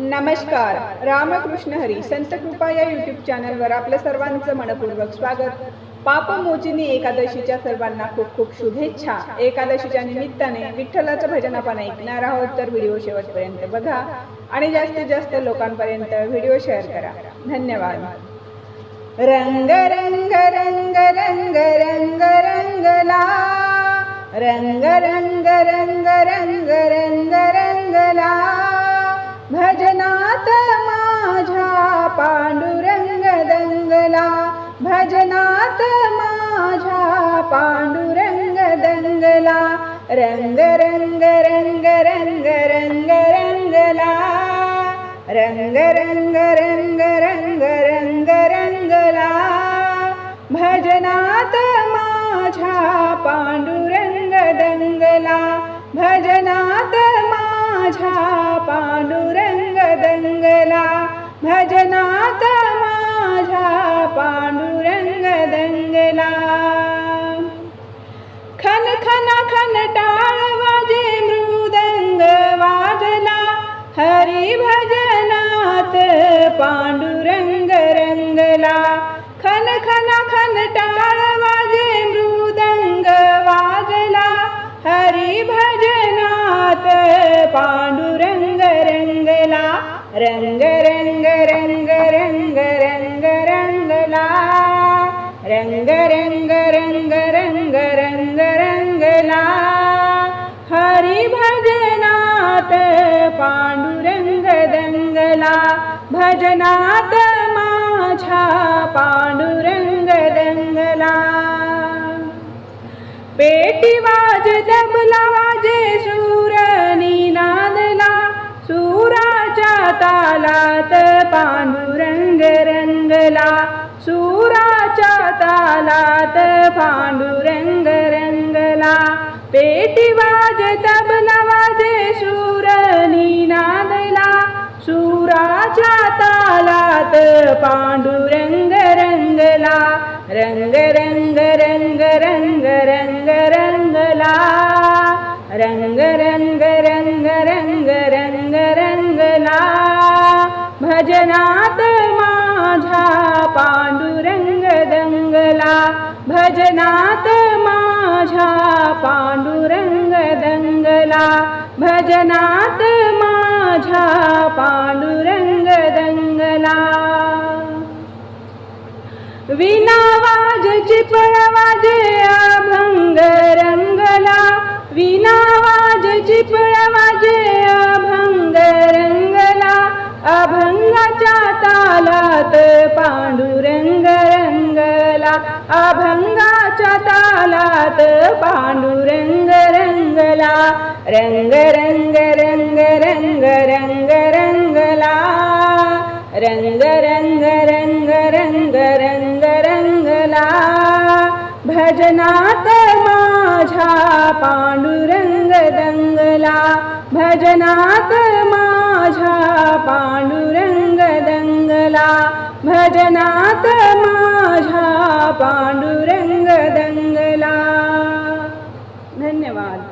नमस्कार. रामकृष्ण हरी संत कृपा या यूट्यूब चॅनलवर आपलं सर्वांचं मनपूर्वक स्वागत. पापमोचिनी एकादशीच्या सर्वांना खूप खूप शुभेच्छा. एकादशीच्या निमित्ताने विठ्ठलाचं भजन आपण ऐकणार आहोत तर व्हिडिओ शेवटपर्यंत बघा आणि जास्तीत जास्त लोकांपर्यंत व्हिडिओ शेअर करा. धन्यवाद. रंग रंग रंग रंग रंग रंगला रंग रंग रंग रंग रंग रंगला भज भजनात माझ्या पांडुरंग दंगला रंग रंग रंग रंग रंग रंगला. रंग रंग रंग रंग रंग रंगला. भजनात माझ्या पांडुरंग दंगला भजनात माझ्या पांडुरंग दंगला. भजनात पांडुरंग दंगला खन खन खन टाळ वाजे मृदंग वाजला. हरी भजनात पांडुरंग रंगला खन खन खन टाळ वाजे मृदंग वाजला. हरी भजनात पांडुरंग रंगला रंग रंग रंग रंग रंग. रंग रंग रंग रंग रंग रंगला हरी भजनात पांडुरंग दंगला भजनात माझा पांडुरंग दंगला पेटी वाज तबला वाजे सूर नादला. सुराच्या तालात पांडुरंग रंगला सुराच्या तालात पांडुरंग रंगला पेटी वाज तबला वाजे सूर निनादला सुराच्या तालात पांडुरंग रंगला रंग रंग रंग रंग रंग रंगला रंग रंग रंग रंग रंग रंगला भजनात माझा पांडुरंग दंगला भजनात माझा पांडुरंग दंगला भजनात माझा पांडुरंग दंगला विना वाज पांडुरंग रंगला अभंगाच्या तालात पांडुरंग रंगला रंग रंग रंग रंग रंग रंगला रंग रंग रंग रंग रंग रंगला भजनात माझा पांडुरंग दंगला भजनात माझ्या पांडुरंग दंगला भजनात माझ्या पांडुरंग दंगला धन्यवाद.